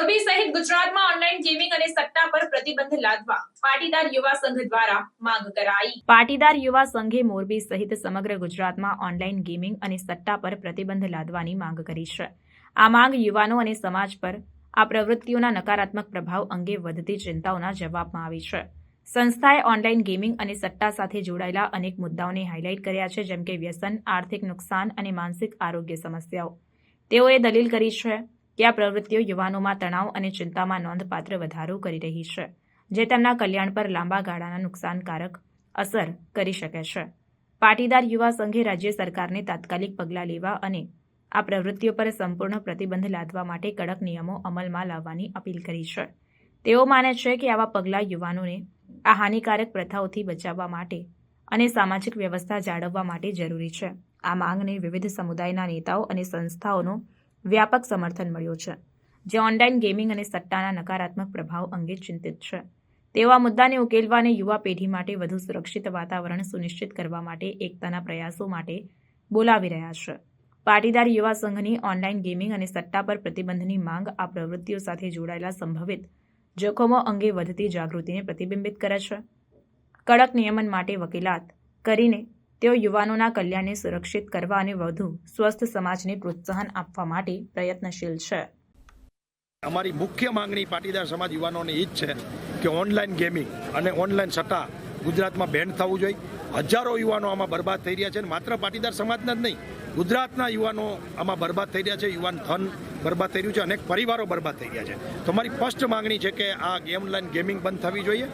મોરબી સહિત ગુજરાતમાં online gaming અને સટ્ટા પર પ્રતિબંધ લાદવા પાટીદાર યુવા સંઘ દ્વારા માંગ કરાઈ. પાટીદાર યુવા સંઘે મોરબી સહિત સમગ્ર ગુજરાતમાં ઓનલાઈન ગેમિંગ અને સટ્ટા પર પ્રતિબંધ લાદવાની માંગ કરી છે. આ માંગ યુવાનો અને સમાજ પર આ પ્રવૃત્તિઓના નકારાત્મક પ્રભાવ અંગે વધતી ચિંતાઓના જવાબમાં આવી છે. સંસ્થાએ ઓનલાઈન ગેમિંગ અને સટ્ટા સાથે જોડાયેલા અનેક મુદ્દાઓને હાઇલાઇટ કર્યા છે, જેમ કે વ્યસન, આર્થિક નુકસાન અને માનસિક આરોગ્ય સમસ્યાઓ. તેઓએ દલીલ કરી છે કે આ પ્રવૃત્તિઓ યુવાનોમાં તણાવ અને ચિંતામાં નોંધપાત્ર વધારો કરી રહી છે, જે તેમના કલ્યાણ પર લાંબા ગાળાના નુકસાનકારક અસર કરી શકે છે. પાટીદાર યુવા સંઘે રાજ્ય સરકારને તાત્કાલિક પગલાં લેવા અને આ પ્રવૃત્તિઓ પર સંપૂર્ણ પ્રતિબંધ લાદવા માટે કડક નિયમો અમલમાં લાવવાની અપીલ કરી છે. તેઓ માને છે કે આવા પગલાં યુવાનોને આ હાનિકારક પ્રથાઓથી બચાવવા માટે અને સામાજિક વ્યવસ્થા જાળવવા માટે જરૂરી છે. આ માંગને વિવિધ સમુદાયના નેતાઓ અને સંસ્થાઓનો વ્યાપક સમર્થન મળ્યું છે, જે ઓનલાઈન ગેમિંગ અને સટ્ટાના નકારાત્મક પ્રભાવ અંગે ચિંતિત છે. આ મુદ્દાને ઉકેલવા અને યુવા પેઢી માટે વધુ સુરક્ષિત વાતાવરણ સુનિશ્ચિત કરવા માટે એકતાના પ્રયાસો માટે બોલાવી રહ્યા છે. પાટીદાર યુવા સંઘની ઓનલાઈન ગેમિંગ અને સટ્ટા પર પ્રતિબંધની માંગ આ પ્રવૃત્તિઓ સાથે જોડાયેલા સંભવિત જોખમો અંગે વધતી જાગૃતિને પ્રતિબિંબિત કરે છે. કડક નિયમન માટે વકીલાત કરીને તેઓ યુવાનોના કલ્યાણને સુરક્ષિત કરવા અને વધુ સ્વસ્થ સમાજને પ્રોત્સાહન આપવા માટે પ્રયત્નશીલ છે. અમારી મુખ્ય માંગણી પાટીદાર સમાજ યુવાનોની એ જ છે કે ઓનલાઈન ગેમિંગ અને ઓનલાઈન સટ્ટા ગુજરાતમાં બેન થવું જોઈએ. હજારો યુવાનો આમાં બરબાદ થઈ રહ્યા છે અને માત્ર પાટીદાર સમાજના જ નહીં, ગુજરાતના યુવાનો આમાં બરબાદ થઈ રહ્યા છે. યુવાન ધન બરબાદ થઈ રહ્યું છે, અનેક પરિવારો બરબાદ થઈ રહ્યા છે. તો મારી ફર્સ્ટ માંગણી છે કે આ ઓનલાઈન ગેમિંગ બંધ થવી જોઈએ.